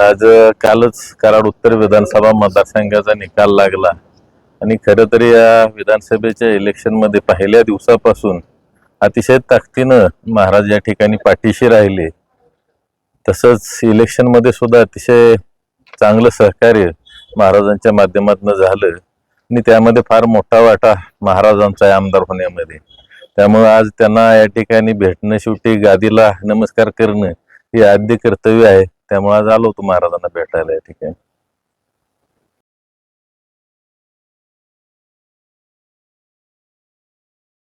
आज कालच कराड उत्तर विधानसभा मतदारसंघाचा निकाल लागला. आणि खरं तरी या विधानसभेच्या इलेक्शनमध्ये पहिल्या दिवसापासून अतिशय ताकदीनं महाराज या ठिकाणी पाठीशी राहिले. तसंच इलेक्शनमध्ये सुद्धा अतिशय चांगलं सहकार्य महाराजांच्या माध्यमातून झालं. आणि त्यामध्ये फार मोठा वाटा महाराजांचा आमदार होण्यामध्ये. त्यामुळे आज त्यांना या ठिकाणी भेटणं शेवटी गादीला नमस्कार करणं हे आद्य कर्तव्य आहे. त्यामुळे आज आलो होतो महाराजांना भेटायला या ठिकाणी